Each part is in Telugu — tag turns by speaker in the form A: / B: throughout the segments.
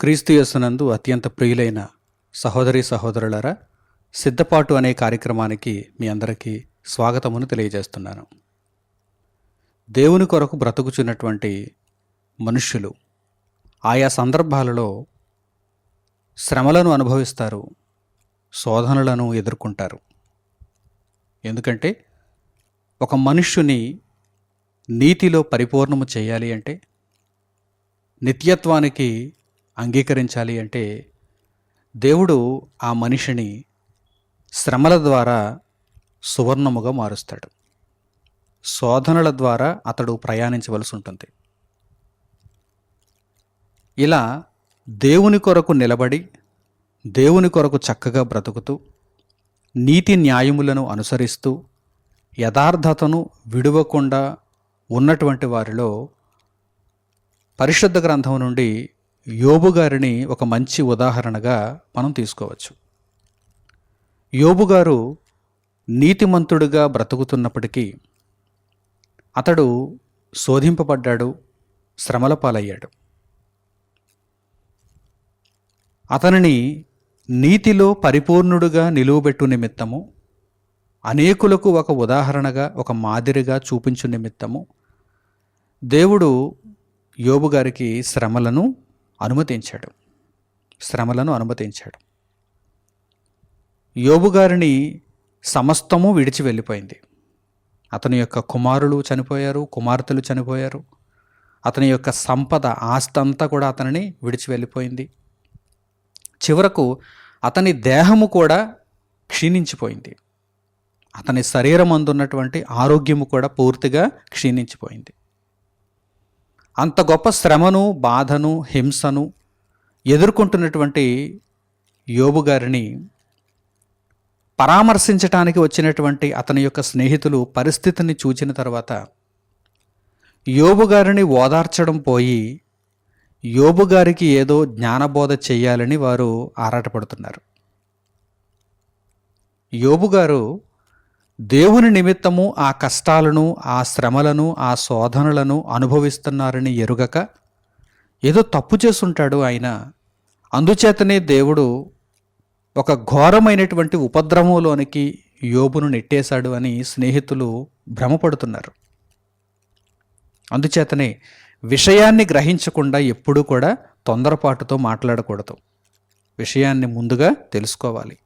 A: క్రీస్తుయస్సునందు అత్యంత ప్రియులైన సహోదరి సహోదరులరా సిద్ధపాటు అనే కార్యక్రమానికి మీ అందరికీ స్వాగతమును తెలియజేస్తున్నాను. దేవుని కొరకు బ్రతుకుచున్నటువంటి మనుష్యులు ఆయా సందర్భాలలో శ్రమలను అనుభవిస్తారు శోధనలను ఎదుర్కొంటారు. ఎందుకంటే ఒక మనుష్యుని నీతిలో పరిపూర్ణము చేయాలి అంటే నిత్యత్వానికి అంగీకరించాలి అంటే దేవుడు ఆ మనిషిని శ్రమల ద్వారా సువర్ణముగా మారుస్తాడు. శోధనల ద్వారా అతడు ప్రయాణించవలసి ఉంటుంది. ఇలా దేవుని కొరకు నిలబడి దేవుని కొరకు చక్కగా బ్రతుకుతూ నీతి న్యాయములను అనుసరిస్తూ యథార్థతను విడువకుండా ఉన్నటువంటి వారిలో పరిశుద్ధ గ్రంథం నుండి యోబు గారిని ఒక మంచి ఉదాహరణగా మనం తీసుకోవచ్చు. యోబు గారు నీతిమంతుడిగా బ్రతుకుతున్నప్పటికీ అతడు శోధింపబడ్డాడు శ్రమల పాలయ్యాడు. అతనిని నీతిలో పరిపూర్ణుడుగా నిలువబెట్టు నిమిత్తము అనేకులకు ఒక ఉదాహరణగా ఒక మాదిరిగా చూపించు నిమిత్తము దేవుడు యోబు గారికి శ్రమలను అనుమతించాడు. శ్రమలను అనుమతించాడు. యోబు గారిని సమస్తము విడిచి వెళ్ళిపోయింది. అతని యొక్క కుమారులు చనిపోయారు కుమార్తెలు చనిపోయారు. అతని యొక్క సంపద ఆస్తి అంతా కూడా అతనిని విడిచి వెళ్ళిపోయింది. చివరకు అతని దేహము కూడా క్షీణించిపోయింది. అతని శరీరం అందున్నటువంటి ఆరోగ్యము కూడా పూర్తిగా క్షీణించిపోయింది. అంత గొప్ప శ్రమను బాధను హింసను ఎదుర్కొంటున్నటువంటి యోబు గారిని పరామర్శించటానికి వచ్చినటువంటి అతని యొక్క స్నేహితులు పరిస్థితిని చూచిన తర్వాత యోబు గారిని ఓదార్చడం పోయి యోబు గారికి ఏదో జ్ఞానబోధ చేయాలని వారు ఆరాటపడుతున్నారు. యోబు గారు దేవుని నిమిత్తము ఆ కష్టాలను ఆ శ్రమలను ఆ శోధనలను అనుభవిస్తున్నారని ఎరుగక ఏదో తప్పు చేసుంటాడు ఆయన. అందుచేతనే దేవుడు ఒక ఘోరమైనటువంటి ఉపద్రవంలోనికి యోబును నెట్టేశాడు అని స్నేహితులు భ్రమపడుతున్నారు. అందుచేతనే విషయాన్ని గ్రహించకుండా ఎప్పుడూ కూడా తొందరపాటుతో మాట్లాడకూడదు. విషయాన్ని ముందుగా తెలుసుకోవాలి.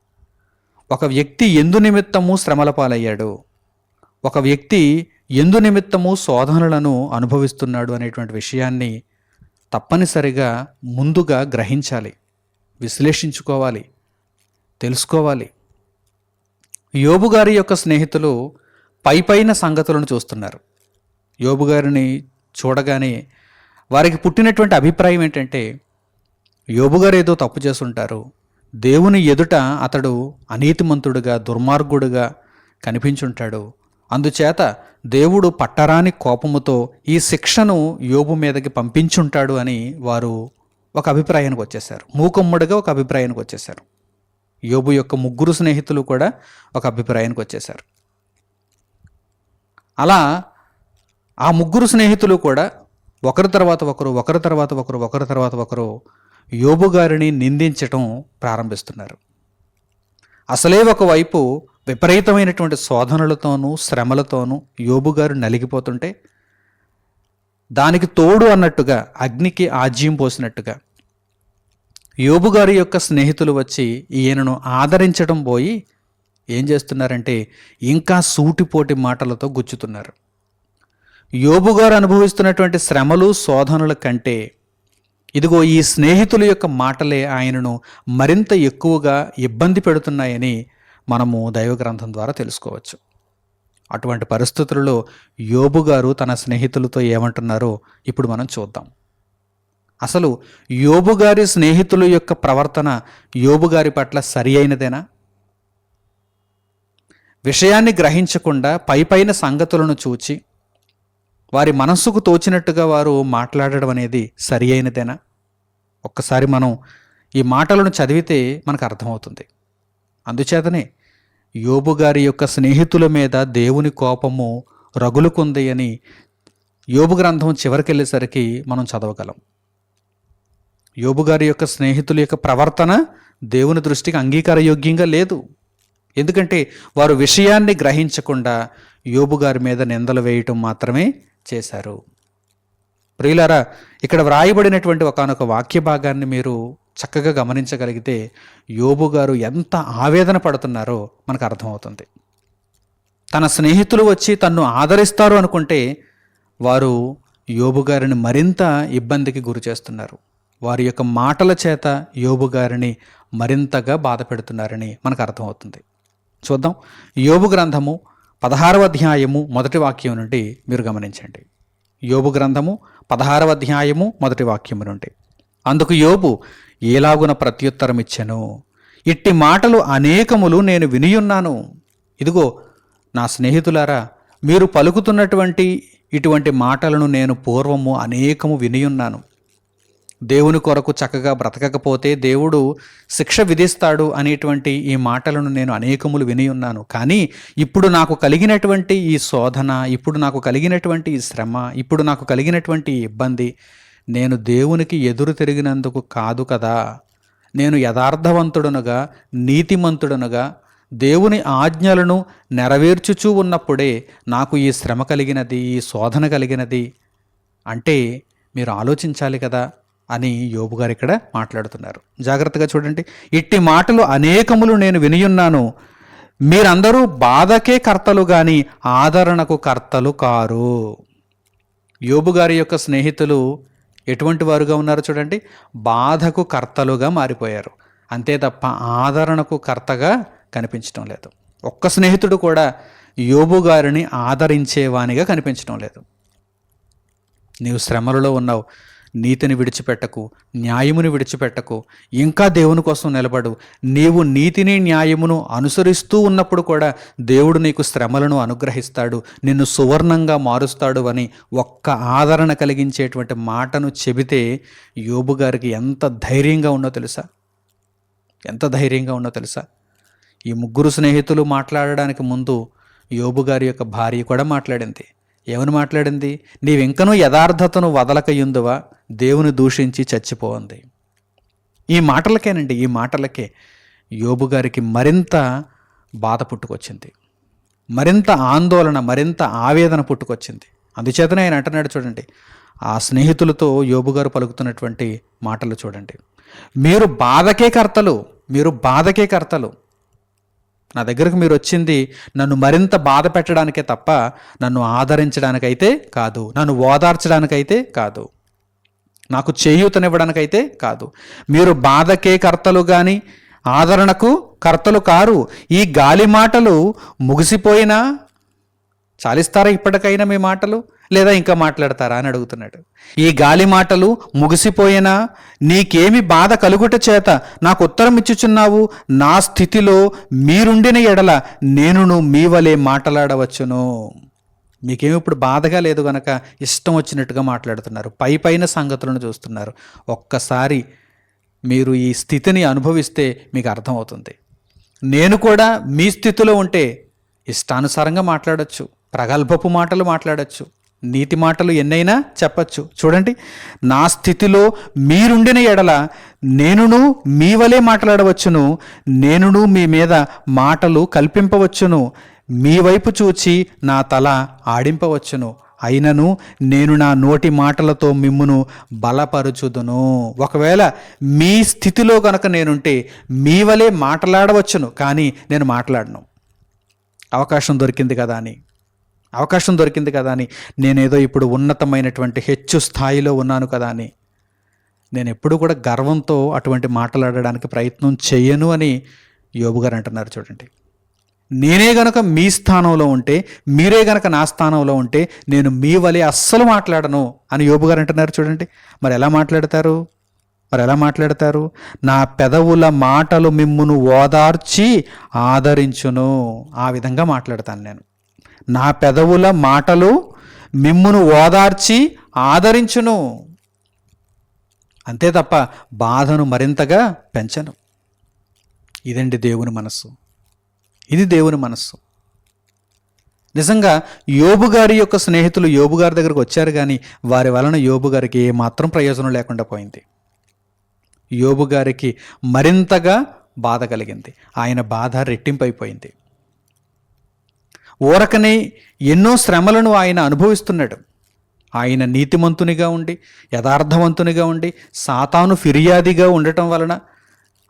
A: ఒక వ్యక్తి ఎందు నిమిత్తము శ్రమల పాలయ్యాడు? ఒక వ్యక్తి ఎందు నిమిత్తము శోధనలను అనుభవిస్తున్నాడు అనేటువంటి విషయాన్ని తప్పనిసరిగా ముందుగా గ్రహించాలి విశ్లేషించుకోవాలి తెలుసుకోవాలి. యోబు గారి యొక్క స్నేహితులు పై పైన సంగతులను చూస్తున్నారు. యోబు గారిని చూడగానే వారికి పుట్టినటువంటి అభిప్రాయం ఏంటంటే యోబు గారు ఏదో తప్పు చేస్తుంటారు దేవుని ఎదుట అతడు అనీతిమంతుడుగా దుర్మార్గుడుగా కనిపించుంటాడు. అందుచేత దేవుడు పట్టరాని కోపముతో ఈ శిక్షను యోబు మీదకి పంపించుంటాడు అని వారు ఒక అభిప్రాయానికి వచ్చేశారు. మూకమ్ముడిగా ఒక అభిప్రాయానికి వచ్చేశారు. యోబు యొక్క ముగ్గురు స్నేహితులు కూడా ఒక అభిప్రాయానికి వచ్చేశారు. అలా ఆ ముగ్గురు స్నేహితులు కూడా ఒకరి తర్వాత ఒకరు ఒకరి తర్వాత ఒకరు ఒకరి తర్వాత ఒకరు యోబు గారిని నిందించటం ప్రారంభిస్తున్నారు. అసలే ఒకవైపు విపరీతమైనటువంటి శోధనలతోనూ శ్రమలతోనూ యోబు గారు నలిగిపోతుంటే దానికి తోడు అన్నట్టుగా అగ్నికి ఆజ్యం పోసినట్టుగా యోబు గారి యొక్క స్నేహితులు వచ్చి ఈయనను ఆదరించడం పోయి ఏం చేస్తున్నారంటే ఇంకా సూటిపోటి మాటలతో గుచ్చుతున్నారు. యోబు గారు అనుభవిస్తున్నటువంటి శ్రమలు శోధనల కంటే ఇదిగో ఈ స్నేహితుల యొక్క మాటలే ఆయనను మరింత ఎక్కువగా ఇబ్బంది పెడుతున్నాయని మనము దైవ గ్రంథం ద్వారా తెలుసుకోవచ్చు. అటువంటి పరిస్థితులలో యోబు గారు తన స్నేహితులతో ఏమంటున్నారో ఇప్పుడు మనం చూద్దాం. అసలు యోబు గారి స్నేహితుల యొక్క ప్రవర్తన యోబు గారి పట్ల సరి అయినదేనా? విషయాన్ని గ్రహించకుండా పైపైన సంగతులను చూచి వారి మనస్సుకు తోచినట్టుగా వారు మాట్లాడడం అనేది సరి అయినదేనా ఒక్కసారి మనం ఈ మాటలను చదివితే మనకు అర్థమవుతుంది. అందుచేతనే యోబు గారి యొక్క స్నేహితుల మీద దేవుని కోపము రగులుకుంది అని యోబు గ్రంథం చివరికెళ్ళేసరికి మనం చదవగలం. యోబు గారి యొక్క స్నేహితుల యొక్క ప్రవర్తన దేవుని దృష్టికి అంగీకారయోగ్యంగా లేదు. ఎందుకంటే వారు విషయాన్ని గ్రహించకుండా యోబు గారి మీద నిందలు వేయటం మాత్రమే చేశారు. ప్రియులారా ఇక్కడ వ్రాయబడినటువంటి ఒకనొక వాక్య భాగాన్ని మీరు చక్కగా గమనించగలిగితే యోబు గారు ఎంత ఆవేదన పడుతున్నారో మనకు అర్థమవుతుంది. తన స్నేహితులు వచ్చి తన్ను ఆదరిస్తారు అనుకుంటే వారు యోబు గారిని మరింత ఇబ్బందికి గురి చేస్తున్నారు. వారి యొక్క మాటల చేత యోబు గారిని మరింతగా బాధ పెడుతున్నారని మనకు అర్థమవుతుంది. చూద్దాం. యోబు గ్రంథము పదహారవ అధ్యాయము మొదటి వాక్యం నుండి మీరు గమనించండి. యోబు గ్రంథము పదహారవ అధ్యాయము మొదటి వాక్యము నుండి. అందుకు యోబు ఏలాగున ప్రత్యుత్తరం ఇచ్చెను ఇట్టి మాటలు అనేకములు నేను వినియున్నాను. ఇదిగో నా స్నేహితులారా మీరు పలుకుతున్నటువంటి ఇటువంటి మాటలను నేను పూర్వము అనేకము వినియున్నాను. దేవుని కొరకు చక్కగా బ్రతకకపోతే దేవుడు శిక్ష విధిస్తాడు అనేటువంటి ఈ మాటలను నేను అనేకములు విని ఉన్నాను. కానీ ఇప్పుడు నాకు కలిగినటువంటి ఈ శోధన ఇప్పుడు నాకు కలిగినటువంటి ఈ శ్రమ ఇప్పుడు నాకు కలిగినటువంటి ఇబ్బంది నేను దేవునికి ఎదురు తిరిగినందుకు కాదు కదా. నేను యథార్థవంతుడనుగా నీతిమంతుడనుగా దేవుని ఆజ్ఞలను నెరవేర్చుచూ ఉన్నప్పుడే నాకు ఈ శ్రమ కలిగినది ఈ శోధన కలిగినది. అంటే మీరు ఆలోచించాలి కదా అని యోబు గారు ఇక్కడ మాట్లాడుతున్నారు. జాగ్రత్తగా చూడండి. ఇట్టి మాటలు అనేకములు నేను వినియున్నాను. మీరందరూ బాధకే కర్తలు కానీ ఆదరణకు కర్తలు కారు. యోబు గారి యొక్క స్నేహితులు ఎటువంటి వారుగా ఉన్నారు చూడండి? బాధకు కర్తలుగా మారిపోయారు. అంతే తప్ప ఆదరణకు కర్తగా కనిపించడం లేదు. ఒక్క స్నేహితుడు కూడా యోబు గారిని ఆదరించేవానిగా కనిపించడం లేదు. నీవు శ్రమలలో ఉన్నావు. నీతిని విడిచిపెట్టకు న్యాయమును విడిచిపెట్టకు ఇంకా దేవుని కోసం నిలబడు. నీవు నీతిని న్యాయమును అనుసరిస్తూ ఉన్నప్పుడు కూడా దేవుడు నీకు శ్రమలను అనుగ్రహిస్తాడు నిన్ను సువర్ణంగా మారుస్తాడు అని ఒక్క ఆదరణ కలిగించేటువంటి మాటను చెబితే యోబు గారికి ఎంత ధైర్యంగా ఉన్నో తెలుసా? ఎంత ధైర్యంగా ఉన్నో తెలుసా? ఈ ముగ్గురు స్నేహితులు మాట్లాడడానికి ముందు యోబు గారి యొక్క భార్య కూడా మాట్లాడింది. ఏమని మాట్లాడింది? నీవింకనూ యథార్థతను వదలకయుందువా? దేవుని దూషించి చచ్చిపోంది. ఈ మాటలకేనండి ఈ మాటలకే యోబు గారికి మరింత బాధ పుట్టుకొచ్చింది. మరింత ఆందోళన మరింత ఆవేదన పుట్టుకొచ్చింది. అందుచేతనే ఆయన అంటున్నాడు చూడండి ఆ స్నేహితులతో యోబు గారు పలుకుతున్నటువంటి మాటలు చూడండి. మీరు బాధకే కర్తలు మీరు బాధకే కర్తలు. నా దగ్గరకు మీరు వచ్చింది నన్ను మరింత బాధ పెట్టడానికే తప్ప నన్ను ఆదరించడానికైతే కాదు నన్ను ఓదార్చడానికైతే కాదు నాకు చేయూతనివ్వడానికైతే కాదు. మీరు బాధకే కర్తలు కానీ ఆదరణకు కర్తలు కారు. ఈ గాలి మాటలు ముగిసిపోయినా చాలిస్తారా ఇప్పటికైనా మీ మాటలు? లేదా ఇంకా మాట్లాడతారా అని అడుగుతున్నాడు. ఈ గాలి మాటలు ముగిసిపోయినా నీకేమి బాధ కలుగుట చేత నాకు ఉత్తరం ఇచ్చుచున్నావు? నా స్థితిలో మీరుండిన ఎడల నేనును మీ వలె మాట్లాడవచ్చును. మీకేమి ఇప్పుడు బాధగా లేదు గనక ఇష్టం వచ్చినట్టుగా మాట్లాడుతున్నారు. పై పైన సంగతులను చూస్తున్నారు. ఒక్కసారి మీరు ఈ స్థితిని అనుభవిస్తే మీకు అర్థమవుతుంది. నేను కూడా మీ స్థితిలో ఉంటే ఇష్టానుసారంగా మాట్లాడచ్చు. ప్రగల్భపు మాటలు మాట్లాడొచ్చు. నీతి మాటలు ఎన్నైనా చెప్పచ్చు. చూడండి నా స్థితిలో మీరుండిన ఎడల నేనును మీ వలె మాట్లాడవచ్చును నేనును మీ మీద మాటలు కల్పింపవచ్చును మీ వైపు చూచి నా తల ఆడింపవచ్చును. అయినను నేను నా నోటి మాటలతో మిమ్మును బలపరుచుదును. ఒకవేళ మీ స్థితిలో గనక నేనుంటే మీ వలె మాట్లాడవచ్చును కానీ నేను మాట్లాడను. అవకాశం దొరికింది కదా అని. అవకాశం దొరికింది కదా అని. నేనేదో ఇప్పుడు ఉన్నతమైనటువంటి హెచ్చు స్థాయిలో ఉన్నాను కదా అని. నేను ఎప్పుడు కూడా గర్వంతో అటువంటి మాట్లాడడానికి ప్రయత్నం చేయను అని యోబు గారు అంటున్నారు చూడండి. నేనే గనక మీ స్థానంలో ఉంటే మీరే గనక నా స్థానంలో ఉంటే నేను మీ వలె అస్సలు మాట్లాడను అని యోబు గారు అంటున్నారు చూడండి. మరి ఎలా మాట్లాడతారు? మరి ఎలా మాట్లాడతారు? నా పెదవుల మాటలు మిమ్మును ఓదార్చి ఆదరించును. ఆ విధంగా మాట్లాడతాను నేను. నా పెదవుల మాటలు మిమ్మును ఓదార్చి ఆదరించును. అంతే తప్ప బాధను మరింతగా పెంచను. ఇదండి దేవుని మనస్సు. ఇది దేవుని మనస్సు. నిజంగా యోబు గారి యొక్క స్నేహితులు యోబు గారి దగ్గరకు వచ్చారు కానీ వారి వలన యోబు గారికి ఏమాత్రం ప్రయోజనం లేకుండా పోయింది. యోబు గారికి మరింతగా బాధ కలిగింది. ఆయన బాధ రెట్టింపైపోయింది. ఊరకనే ఎన్నో శ్రమలను ఆయన అనుభవిస్తున్నాడు. ఆయన నీతిమంతునిగా ఉండి యథార్థవంతునిగా ఉండి సాతాను ఫిర్యాదిగా ఉండటం వలన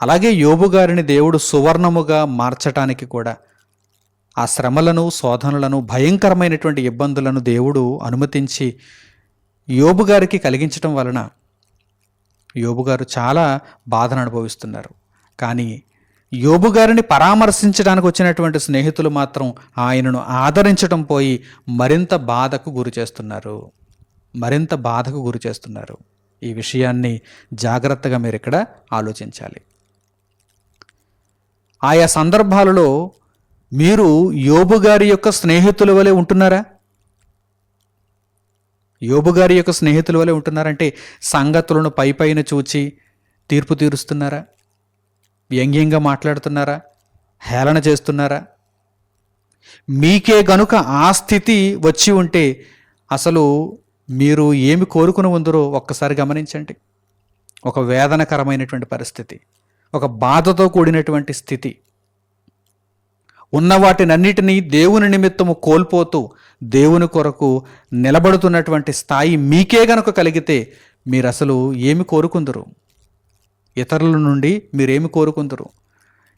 A: అలాగే యోబు గారిని దేవుడు సువర్ణముగా మార్చటానికి కూడా ఆ శ్రమలను శోధనలను భయంకరమైనటువంటి ఇబ్బందులను దేవుడు అనుమతించి యోబు గారికి కలిగించటం వలన యోబు గారు చాలా బాధను అనుభవిస్తున్నారు. కానీ యోబు గారిని పరామర్శించడానికి వచ్చినటువంటి స్నేహితులు మాత్రం ఆయనను ఆదరించడం పోయి మరింత బాధకు గురి చేస్తున్నారు. మరింత బాధకు గురి చేస్తున్నారు. ఈ విషయాన్ని జాగ్రత్తగా మీరు ఇక్కడ ఆలోచించాలి. ఆయా సందర్భాలలో మీరు యోబు గారి యొక్క స్నేహితుల వలె ఉంటున్నారా? యోబు గారి యొక్క స్నేహితుల వలె ఉంటున్నారంటే సంగతులను పై పైన చూచి తీర్పు తీరుస్తున్నారా? వ్యంగ్యంగా మాట్లాడుతున్నారా? హేళన చేస్తున్నారా? మీకే గనుక ఆ స్థితి వచ్చి ఉంటే అసలు మీరు ఏమి కోరుకుని ఉందరో ఒక్కసారి గమనించండి. ఒక వేదనకరమైనటువంటి పరిస్థితి ఒక బాధతో కూడినటువంటి స్థితి. ఉన్న వాటినన్నిటినీ దేవుని నిమిత్తము కోల్పోతూ దేవుని కొరకు నిలబడుతున్నటువంటి స్థాయి మీకే గనుక కలిగితే మీరు అసలు ఏమి కోరుకుందరు? ఇతరుల నుండి మీరేమి కోరుకుందరు?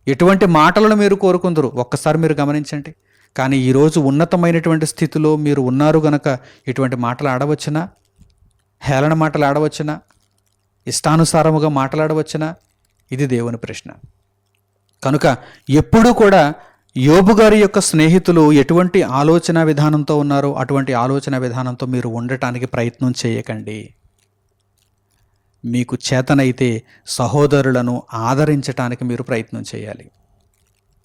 A: ఎటువంటి మాటలను మీరు కోరుకుందరు? ఒక్కసారి మీరు గమనించండి. కానీ ఈరోజు ఉన్నతమైనటువంటి స్థితిలో మీరు ఉన్నారు గనక ఇటువంటి మాటలు ఆడవచ్చునా? హేళన మాటలు ఆడవచ్చునా? ఇష్టానుసారముగా మాట్లాడవచ్చునా ఇది దేవుని ప్రశ్న. కనుక ఎప్పుడూ కూడా యోబు గారి యొక్క స్నేహితులు ఎటువంటి ఆలోచన విధానంతో ఉన్నారో అటువంటి ఆలోచన విధానంతో మీరు ఉండటానికి ప్రయత్నం చేయకండి. మీకు చేతనైతే సహోదరులను ఆదరించటానికి మీరు ప్రయత్నం చేయాలి.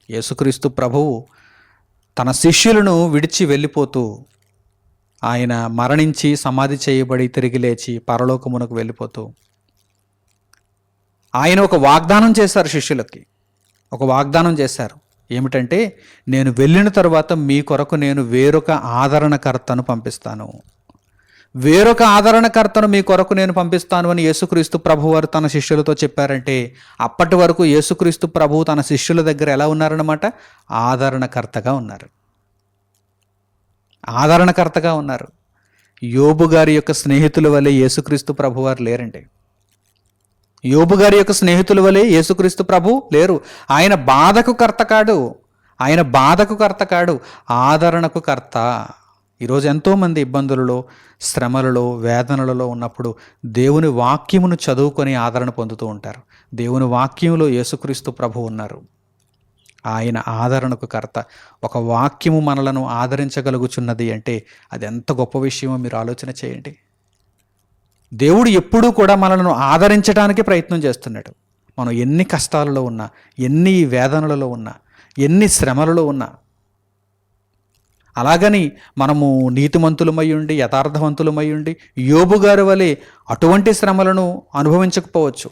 A: యేసుక్రీస్తు ప్రభువు తన శిష్యులను విడిచి వెళ్ళిపోతూ ఆయన మరణించి సమాధి చేయబడి తిరిగి లేచి పరలోకమునకు వెళ్ళిపోతూ ఆయన ఒక వాగ్దానం చేశారు శిష్యులకి. ఒక వాగ్దానం చేశారు. ఏమిటంటే నేను వెళ్ళిన తర్వాత మీ కొరకు నేను వేరొక ఆదరణకర్తను పంపిస్తాను. వేరొక ఆదరణకర్తను మీ కొరకు నేను పంపిస్తాను అని యేసుక్రీస్తు ప్రభువారు తన శిష్యులతో చెప్పారంటే అప్పటి వరకు యేసుక్రీస్తు ప్రభువు తన శిష్యుల దగ్గర ఎలా ఉన్నారన్నమాట? ఆదరణకర్తగా ఉన్నారు. ఆదరణకర్తగా ఉన్నారు. యోబు గారి యొక్క స్నేహితుల వలె యేసుక్రీస్తు ప్రభువారు లేరండి. యోబు గారి యొక్క స్నేహితుల వలె యేసుక్రీస్తు ప్రభు లేరు. ఆయన బాధకు కర్త కాడు. ఆయన బాధకు కర్త కాడు. ఆదరణకు కర్త. ఈరోజు ఎంతోమంది ఇబ్బందులలో శ్రమలలో వేదనలలో ఉన్నప్పుడు దేవుని వాక్యమును చదువుకొని ఆదరణ పొందుతూ ఉంటారు. దేవుని వాక్యములో యేసుక్రీస్తు ప్రభు ఉన్నారు. ఆయన ఆదరణకు కర్త. ఒక వాక్యము మనలను ఆదరించగలుగుచున్నది అంటే అది ఎంత గొప్ప విషయమో మీరు ఆలోచన చేయండి. దేవుడు ఎప్పుడూ కూడా మనలను ఆదరించడానికి ప్రయత్నం చేస్తున్నాడు. మనం ఎన్ని కష్టాలలో ఉన్నా ఎన్ని వేదనలలో ఉన్నా ఎన్ని శ్రమలలో ఉన్నా అలాగని మనము నీతిమంతులమై ఉండి యథార్థవంతులమై ఉండి యోబు గారి వలె అటువంటి శ్రమలను అనుభవించకపోవచ్చు.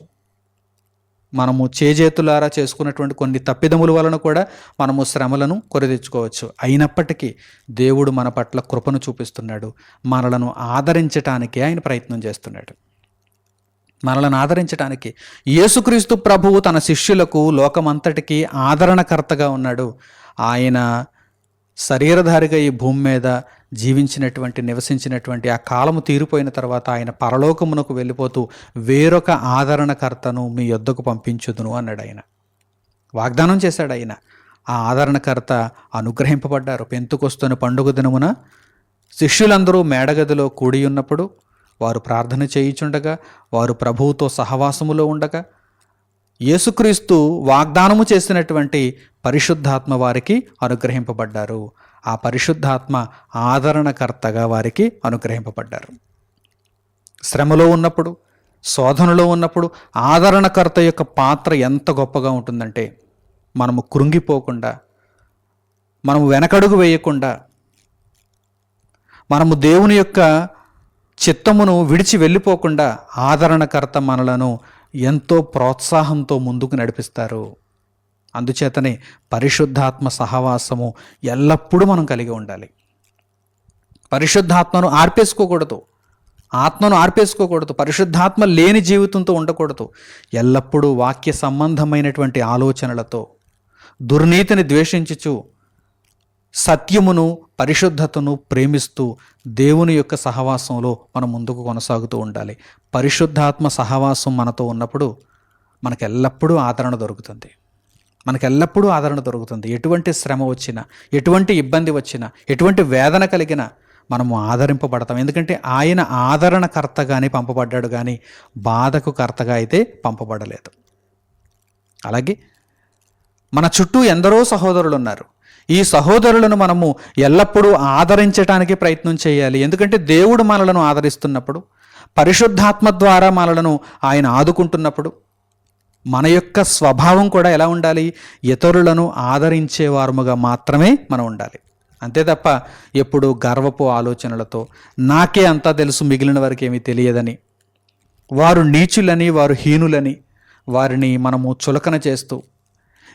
A: మనము చేజేతులారా చేసుకున్నటువంటి కొన్ని తప్పిదముల వలన కూడా మనము శ్రమలను కొరదెచ్చుకోవచ్చు అయినప్పటికీ దేవుడు మన పట్ల కృపను చూపిస్తున్నాడు. మనలను ఆదరించటానికి ఆయన ప్రయత్నం చేస్తున్నాడు. మనలను ఆదరించడానికి యేసుక్రీస్తు ప్రభువు తన శిష్యులకు లోకమంతటికీ ఆదరణకర్తగా ఉన్నాడు. ఆయన శరీరధారిగా ఈ భూమి మీద జీవించినటువంటి నివసించినటువంటి ఆ కాలము తీరిపోయిన తర్వాత ఆయన పరలోకమునకు వెళ్ళిపోతూ వేరొక ఆదరణకర్తను మీ యొద్దకు పంపించుదును అన్నాడు ఆయన. వాగ్దానం చేశాడు ఆయన. ఆ ఆదరణకర్త అనుగ్రహింపబడ్డారు. పెంతుకొస్తున్న పండుగ దినమున శిష్యులందరూ మేడగదిలో కూడి ఉన్నప్పుడు వారు ప్రార్థన చేయుచుండగా వారు ప్రభువుతో సహవాసములో ఉండగా యేసుక్రీస్తు వాగ్దానము చేసినటువంటి పరిశుద్ధాత్మ వారికి అనుగ్రహింపబడ్డారు. ఆ పరిశుద్ధాత్మ ఆదరణకర్తగా వారికి అనుగ్రహింపబడ్డారు. శ్రమలో ఉన్నప్పుడు శోధనలో ఉన్నప్పుడు ఆదరణకర్త యొక్క పాత్ర ఎంత గొప్పగా ఉంటుందంటే మనము కృంగిపోకుండా మనము వెనకడుగు వేయకుండా మనము దేవుని యొక్క చిత్తమును విడిచి వెళ్ళిపోకుండా ఆదరణకర్త మనలను ఎంతో ప్రోత్సాహంతో ముందుకు నడిపిస్తారు. అందుచేతనే పరిశుద్ధాత్మ సహవాసము ఎల్లప్పుడూ మనం కలిగి ఉండాలి. పరిశుద్ధాత్మను ఆర్పేసుకోకూడదు. ఆత్మను ఆర్పేసుకోకూడదు. పరిశుద్ధాత్మ లేని జీవితంతో ఉండకూడదు. ఎల్లప్పుడూ వాక్య సంబంధమైనటువంటి ఆలోచనలతో దుర్నీతిని ద్వేషించుచు సత్యమును పరిశుద్ధతను ప్రేమిస్తూ దేవుని యొక్క సహవాసంలో మనం ముందుకు కొనసాగుతూ ఉండాలి. పరిశుద్ధాత్మ సహవాసం మనతో ఉన్నప్పుడు మనకు ఎల్లప్పుడూ ఆదరణ దొరుకుతుంది. మనకు ఎల్లప్పుడూ ఆదరణ దొరుకుతుంది. ఎటువంటి శ్రమ వచ్చినా ఎటువంటి ఇబ్బంది వచ్చినా ఎటువంటి వేదన కలిగినా మనము ఆదరింపబడతాం. ఎందుకంటే ఆయన ఆదరణకర్తగానే పంపబడ్డాడు కానీ బాధకు కర్తగా అయితే పంపబడలేదు. అలాగే మన చుట్టూ ఎందరో సహోదరులు ఉన్నారు ఈ సహోదరులను మనము ఎల్లప్పుడూ ఆదరించడానికి ప్రయత్నం చేయాలి. ఎందుకంటే దేవుడు మనలను ఆదరిస్తున్నప్పుడు పరిశుద్ధాత్మ ద్వారా మనలను ఆయన ఆదుకుంటున్నప్పుడు మన యొక్క స్వభావం కూడా ఎలా ఉండాలి? ఇతరులను ఆదరించేవారముగా మాత్రమే మనం ఉండాలి. అంతే తప్ప ఎప్పుడు గర్వపు ఆలోచనలతో నాకే అంతా తెలుసు మిగిలిన వారికి ఏమీ తెలియదని వారు నీచులని వారు హీనులని వారిని మనము చులకన చేస్తూ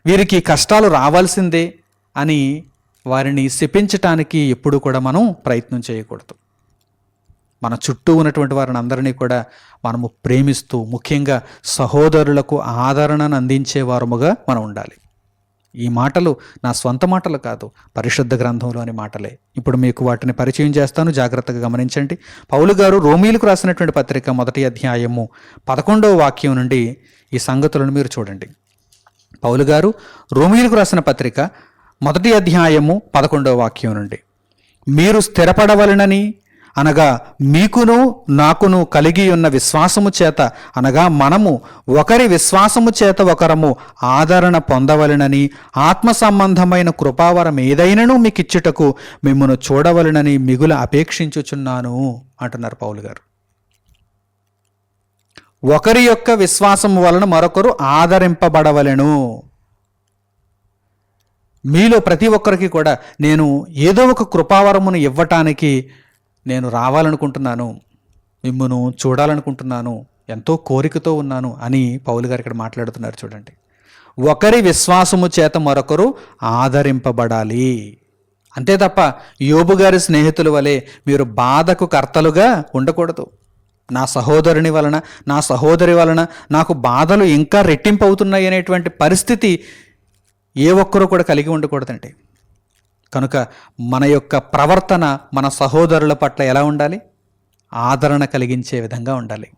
A: వీరికి కష్టాలు రావాల్సిందే అని వారిని శపించటానికి ఎప్పుడు కూడా మనం ప్రయత్నం చేయకూడదు. మన చుట్టూ ఉన్నటువంటి వారిని అందరినీ కూడా మనము ప్రేమిస్తూ ముఖ్యంగా సహోదరులకు ఆదరణను అందించే వారముగా మనం ఉండాలి. ఈ మాటలు నా స్వంత మాటలు కాదు పరిశుద్ధ గ్రంథంలోని మాటలే. ఇప్పుడు మీకు వాటిని పరిచయం చేస్తాను జాగ్రత్తగా గమనించండి. పౌలు గారు రోమీలకు రాసినటువంటి పత్రిక మొదటి అధ్యాయము పదకొండవ వాక్యం నుండి ఈ సంగతులను మీరు చూడండి. పౌలు గారు రోమీలకు రాసిన పత్రిక మొదటి అధ్యాయము పదకొండవ వాక్యం నుండి. మీరు స్థిరపడవలనని అనగా మీకును నాకును కలిగి ఉన్న విశ్వాసము చేత అనగా మనము ఒకరి విశ్వాసము చేత ఒకరము ఆదరణ పొందవలనని ఆత్మ సంబంధమైన కృపావరం ఏదైనను మీకు ఇచ్చుటకు మిమ్మను చూడవలనని మిగుల అపేక్షించుచున్నాను అంటున్నారు పౌలు గారు. ఒకరి యొక్క విశ్వాసము వలన మరొకరు ఆదరింపబడవలెను. మీలో ప్రతి ఒక్కరికి కూడా నేను ఏదో ఒక కృపావరమును ఇవ్వటానికి నేను రావాలనుకుంటున్నాను మిమ్మను చూడాలనుకుంటున్నాను ఎంతో కోరికతో ఉన్నాను అని పౌలు గారు ఇక్కడ మాట్లాడుతున్నారు చూడండి. ఒకరి విశ్వాసము చేత మరొకరు ఆదరింపబడాలి. అంతే తప్ప యోబు గారి స్నేహితుల వలె మీరు బాధకు కర్తలుగా ఉండకూడదు. నా సహోదరుని వలన నా సహోదరి వలన నాకు బాధలు ఇంకా రెట్టింపు అవుతున్నాయి అనేటువంటి పరిస్థితి ఏ ఒక్కరూ కూడా కలిగి ఉండకూడదండి. కనుక మన యొక్క ప్రవర్తన మన సహోదరుల పట్ల ఎలా ఉండాలి? ఆదరణ కలిగించే విధంగా ఉండాలి.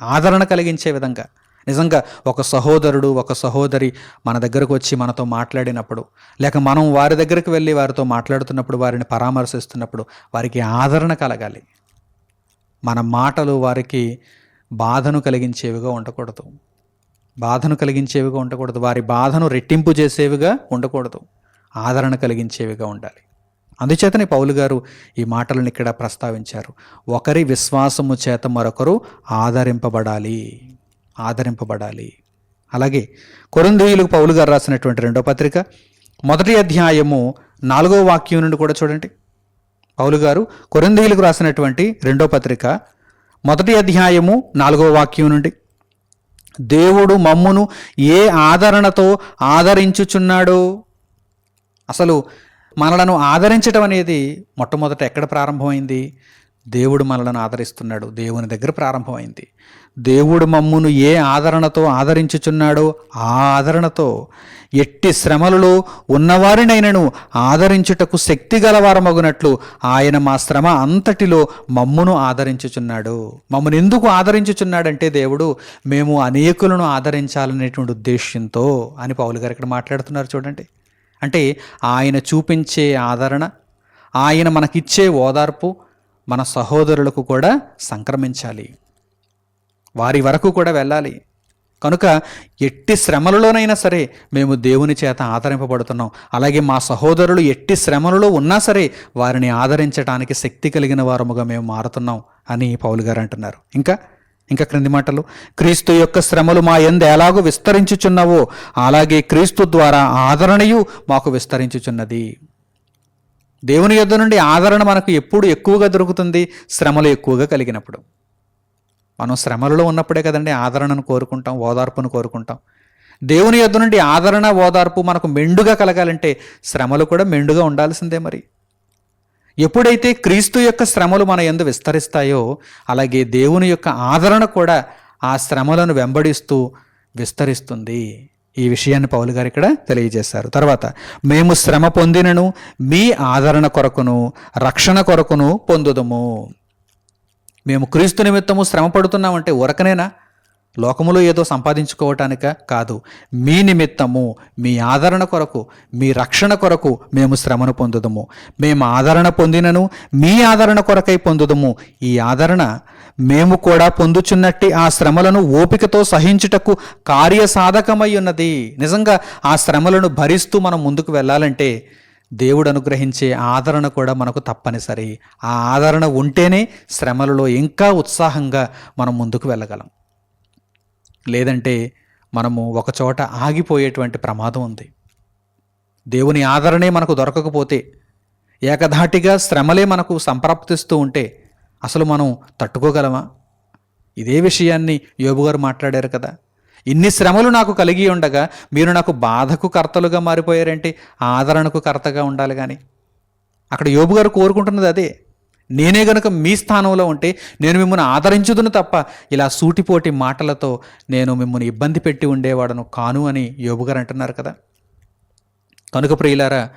A: ఆదరణ కలిగించే విధంగా. నిజంగా ఒక సహోదరుడు ఒక సహోదరి మన దగ్గరకు వచ్చి మనతో మాట్లాడినప్పుడు లేక మనం వారి దగ్గరికి వెళ్ళి వారితో మాట్లాడుతున్నప్పుడు వారిని పరామర్శిస్తున్నప్పుడు వారికి ఆదరణ కలగాలి. మన మాటలు వారికి బాధను కలిగించేవిగా ఉండకూడదు. బాధను కలిగించేవిగా ఉండకూడదు. వారి బాధను రెట్టింపు చేసేవిగా ఉండకూడదు. ఆదరణ కలిగించేవిగా ఉండాలి. అందుచేతనే పౌలు గారు ఈ మాటలను ఇక్కడ ప్రస్తావించారు. ఒకరి విశ్వాసము చేత మరొకరు ఆదరింపబడాలి. ఆదరింపబడాలి. అలాగే కొరందీయులకు పౌలు గారు రాసినటువంటి రెండో పత్రిక మొదటి అధ్యాయము నాలుగో వాక్యం నుండి కూడా చూడండి. పౌలు గారు కొరందీయులకు రాసినటువంటి రెండో పత్రిక మొదటి అధ్యాయము నాలుగో వాక్యం నుండి. దేవుడు మమ్మును ఏ ఆదరణతో ఆదరించుచున్నాడో? అసలు మనలను ఆదరించడం అనేది మొట్టమొదట ఎక్కడ ప్రారంభమైంది? దేవుడు మనలను ఆదరిస్తున్నాడు. దేవుని దగ్గర ప్రారంభమైంది. దేవుడు మమ్మును ఏ ఆదరణతో ఆదరించుచున్నాడో ఆ ఆదరణతో ఎట్టి శ్రమలలో ఉన్నవారినైనను ఆదరించుటకు శక్తి గలవారమగునట్లు ఆయన మా శ్రమ అంతటిలో మమ్మును ఆదరించుచున్నాడు. మమ్మను ఎందుకు ఆదరించుచున్నాడంటే దేవుడు మేము అనేకులను ఆదరించాలనేటువంటి ఉద్దేశ్యంతో అని పౌలు గారు ఇక్కడ మాట్లాడుతున్నారు చూడండి. అంటే ఆయన చూపించే ఆదరణ ఆయన మనకిచ్చే ఓదార్పు మన సహోదరులకు కూడా సంక్రమించాలి. వారి వరకు కూడా వెళ్ళాలి. కనుక ఎట్టి శ్రమలలోనైనా సరే మేము దేవుని చేత ఆదరింపబడుతున్నాం. అలాగే మా సహోదరులు ఎట్టి శ్రమలలో ఉన్నా సరే వారిని ఆదరించడానికి శక్తి కలిగిన వారముగా మేము మారుతున్నాం అని పౌలు గారు అంటున్నారు. ఇంకా ఇంకా క్రింది మాటలు. క్రీస్తు యొక్క శ్రమలు మా ఎందు ఎలాగో విస్తరించుచున్నవో అలాగే క్రీస్తు ద్వారా ఆదరణయు మాకు విస్తరించుచున్నది. దేవుని యొద్ద నుండి ఆదరణ మనకు ఎప్పుడు ఎక్కువగా దొరుకుతుంది? శ్రమలు ఎక్కువగా కలిగినప్పుడు. మనం శ్రమలలో ఉన్నప్పుడే కదండి ఆదరణను కోరుకుంటాం ఓదార్పును కోరుకుంటాం. దేవుని యొద్ద నుండి ఆదరణ ఓదార్పు మనకు మెండుగా కలగాలంటే శ్రమలు కూడా మెండుగా ఉండాల్సిందే మరి. ఎప్పుడైతే క్రీస్తు యొక్క శ్రమలు మన ఎందు విస్తరిస్తాయో అలాగే దేవుని యొక్క ఆదరణ కూడా ఆ శ్రమలను వెంబడిస్తూ విస్తరిస్తుంది. ఈ విషయాన్ని పౌలు గారు ఇక్కడ తెలియజేశారు. తర్వాత మేము శ్రమ పొందినను మీ ఆదరణ కొరకును రక్షణ కొరకును పొందుదము. మేము క్రీస్తు నిమిత్తము శ్రమ పడుతున్నామంటే ఉరకనేనా లోకములో ఏదో సంపాదించుకోవటానిక కాదు. మీ నిమిత్తము మీ ఆదరణ కొరకు మీ రక్షణ కొరకు మేము శ్రమను పొందుదము. మేము ఆదరణ పొందినను మీ ఆదరణ కొరకై పొందుదము. ఈ ఆదరణ మేము కూడా పొందుచున్నట్టి ఆ శ్రమలను ఓపికతో సహించుటకు కార్యసాధకమై ఉన్నది నిజంగా ఆ శ్రమలను భరిస్తూ మనం ముందుకు వెళ్ళాలంటే దేవుడు అనుగ్రహించే ఆదరణ కూడా మనకు తప్పనిసరి. ఆ ఆదరణ ఉంటేనే శ్రమలలో ఇంకా ఉత్సాహంగా మనం ముందుకు వెళ్ళగలం. లేదంటే మనము ఒకచోట ఆగిపోయేటువంటి ప్రమాదం ఉంది. దేవుని ఆదరణే మనకు దొరకకపోతే ఏకధాటిగా శ్రమలే మనకు సంప్రాప్తిస్తూ ఉంటే అసలు మనం తట్టుకోగలమా? ఇదే విషయాన్ని యోబు గారు మాట్లాడారు కదా. ఇన్ని శ్రమలు నాకు కలిగి ఉండగా మీరు నాకు బాధకు కర్తలుగా మారిపోయారంటే? ఆదరణకు కర్తగా ఉండాలి కానీ అక్కడ యోబు గారు కోరుకుంటున్నది అదే. నేనే గనుక మీ స్థానంలో ఉంటే నేను మిమ్మల్ని ఆదరించుదును తప్ప ఇలా సూటిపోటి మాటలతో నేను మిమ్మల్ని ఇబ్బంది పెట్టి ఉండేవాడను కాను అని యోబు గారు అంటున్నారు కదా. కనుక ప్రియులారా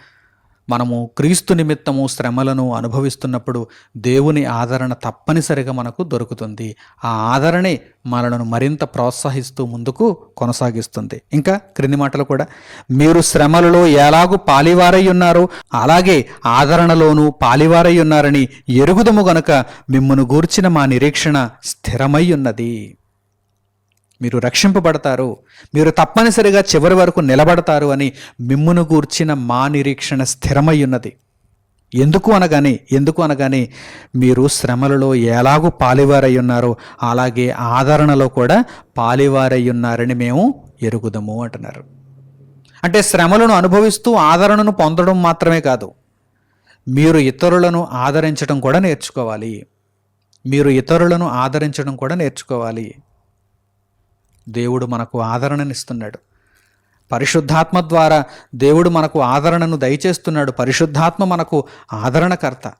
A: మనము క్రీస్తు నిమిత్తము శ్రమలను అనుభవిస్తున్నప్పుడు దేవుని ఆదరణ తప్పనిసరిగా మనకు దొరుకుతుంది. ఆ ఆదరణే మనలను మరింత ప్రోత్సహిస్తూ ముందుకు కొనసాగిస్తుంది. ఇంకా క్రింది మాటలు కూడా మీరు శ్రమలలో ఎలాగూ పాలివారై ఉన్నారో అలాగే ఆదరణలోనూ పాలివారై ఉన్నారని ఎరుగుదము గనుక మిమ్మను గూర్చిన మా నిరీక్షణ స్థిరమై ఉన్నది. మీరు రక్షింపబడతారు. మీరు తప్పనిసరిగా చివరి వరకు నిలబడతారు అని మిమ్మును గూర్చిన మా నిరీక్షణ స్థిరమై ఉన్నది ఎందుకు అనగానే ఎందుకు అనగానే మీరు శ్రమలలో ఎలాగూ పాలివారై ఉన్నారో అలాగే ఆదరణలో కూడా పాలివారై ఉన్నారని మేము ఎరుగుదము అంటున్నారు. అంటే శ్రమలను అనుభవిస్తూ ఆదరణను పొందడం మాత్రమే కాదు మీరు ఇతరులను ఆదరించడం కూడా నేర్చుకోవాలి. మీరు ఇతరులను ఆదరించడం కూడా నేర్చుకోవాలి. దేవుడు మనకు ఆదరణనిస్తున్నాడు. పరిశుద్ధాత్మ ద్వారా దేవుడు మనకు ఆదరణను దయచేస్తున్నాడు. పరిశుద్ధాత్మ మనకు ఆదరణకర్త.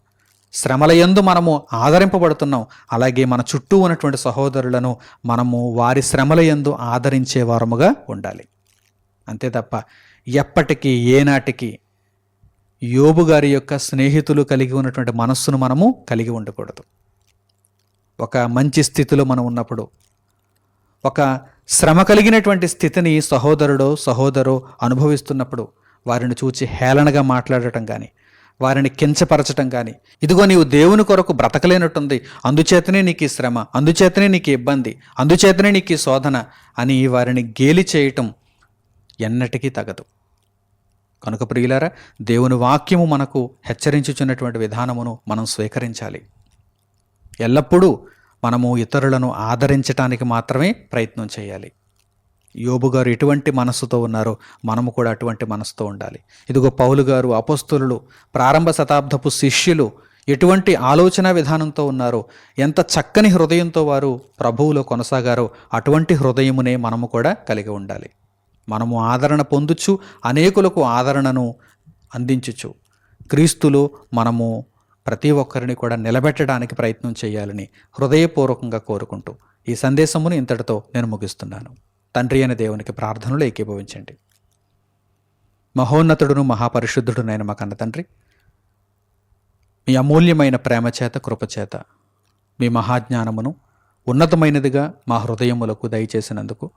A: శ్రమలయందు మనము ఆదరింపబడుతున్నాం. అలాగే మన చుట్టూ ఉన్నటువంటి సహోదరులను మనము వారి శ్రమలయందు ఆదరించే వారముగా ఉండాలి. అంతే తప్ప ఎప్పటికీ ఏనాటికి యోబు గారి యొక్క స్నేహితులు కలిగి ఉన్నటువంటి మనస్సును మనము కలిగి ఉండకూడదు. ఒక మంచి స్థితిలో మనం ఉన్నప్పుడు ఒక శ్రమ కలిగినటువంటి స్థితిని సహోదరుడో సహోదరో అనుభవిస్తున్నప్పుడు వారిని చూచి హేళనగా మాట్లాడటం కానీ వారిని కించపరచటం కానీ ఇదిగో నీవు దేవుని కొరకు బ్రతకలేనట్టుంది అందుచేతనే నీకు ఈ శ్రమ అందుచేతనే నీకు ఇబ్బంది అందుచేతనే నీకు ఈ శోధన అని వారిని గేలి చేయటం ఎన్నటికీ తగదు. కనుక ప్రియులారా దేవుని వాక్యము మనకు హెచ్చరించుచున్నటువంటి విధానమును మనం స్వీకరించాలి. ఎల్లప్పుడూ మనము ఇతరులను ఆదరించటానికి మాత్రమే ప్రయత్నం చేయాలి. యోబు గారు ఎటువంటి మనస్సుతో ఉన్నారో మనము కూడా అటువంటి మనసుతో ఉండాలి. ఇదిగో పౌలు గారు అపస్తులు ప్రారంభ శతాబ్దపు శిష్యులు ఎటువంటి ఆలోచన విధానంతో ఉన్నారో ఎంత చక్కని హృదయంతో వారు ప్రభువులో కొనసాగారో అటువంటి హృదయమునే మనము కూడా కలిగి ఉండాలి. మనము ఆదరణ పొందుచు అనేకులకు ఆదరణను అందించుచు క్రీస్తులో మనము ప్రతి ఒక్కరిని కూడా నిలబెట్టడానికి ప్రయత్నం చేయాలని హృదయపూర్వకంగా కోరుకుంటూ ఈ సందేశమును ఇంతటితో నేను ముగిస్తున్నాను. తండ్రి అనే దేవునికి ప్రార్థనలు ఏకీభవించండి. మహోన్నతుడును మహాపరిశుద్ధుడునైన మా కన్న తండ్రి మీ అమూల్యమైన ప్రేమచేత కృపచేత మీ మహాజ్ఞానమును ఉన్నతమైనదిగా మా హృదయములకు దయచేసినందుకు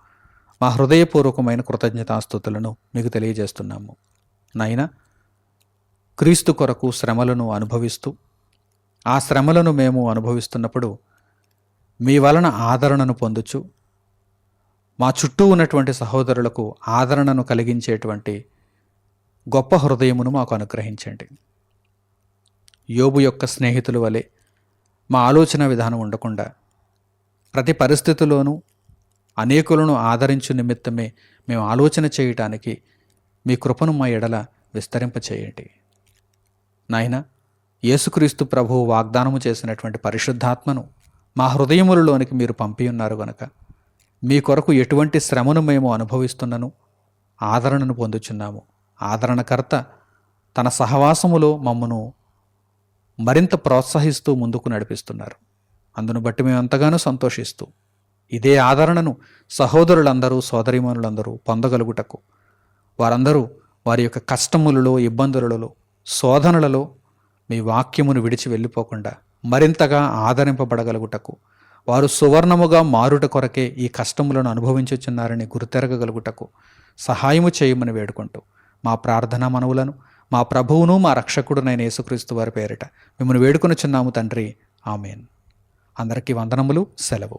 A: మా హృదయపూర్వకమైన కృతజ్ఞతాస్థుతులను మీకు తెలియజేస్తున్నాము. నాయనా క్రీస్తు కొరకు శ్రమలను అనుభవిస్తూ ఆ శ్రమలను మేము అనుభవిస్తున్నప్పుడు మీ వలన ఆదరణను పొందుచు మా చుట్టూ ఉన్నటువంటి సహోదరులకు ఆదరణను కలిగించేటువంటి గొప్ప హృదయమును మాకు అనుగ్రహించండి. యోబు యొక్క స్నేహితుల వలె మా ఆలోచన విధానం ఉండకుండా ప్రతి పరిస్థితిలోనూ అనేకులను ఆదరించు నిమిత్తమే మేము ఆలోచన చేయటానికి మీ కృపను మా ఎడల విస్తరింపచేయండి. నాయన యేసుక్రీస్తు ప్రభువు వాగ్దానము చేసినటువంటి పరిశుద్ధాత్మను మా హృదయములలోనికి మీరు పంపి ఉన్నారు గనక. మీ కొరకు ఎటువంటి శ్రమను మేము అనుభవిస్తున్నను ఆదరణను పొందుచున్నాము. ఆదరణకర్త తన సహవాసములో మమ్మను మరింత ప్రోత్సహిస్తూ ముందుకు నడిపిస్తున్నారు. అందును బట్టి మేము ఎంతగానో సంతోషిస్తూ ఇదే ఆదరణను సహోదరులందరూ సోదరిమనులందరూ పొందగలుగుటకు వారందరూ వారి యొక్క కష్టములలో ఇబ్బందులలో శోధనలలో మీ వాక్యమును విడిచి వెళ్ళిపోకుండా మరింతగా ఆదరింపబడగలుగుటకు వారు సువర్ణముగా మారుట కొరకే ఈ కష్టములను అనుభవించుచున్నారని గుర్తెరగగలుగుటకు సహాయము చేయమని వేడుకుంటూ మా ప్రార్థనా మనవులను మా ప్రభువును మా రక్షకుడునైన యేసుక్రీస్తు వారి పేరిట మిమ్మల్ని వేడుకొనిచున్నాము తండ్రి. ఆమెన్. అందరికీ వందనములు సెలవు.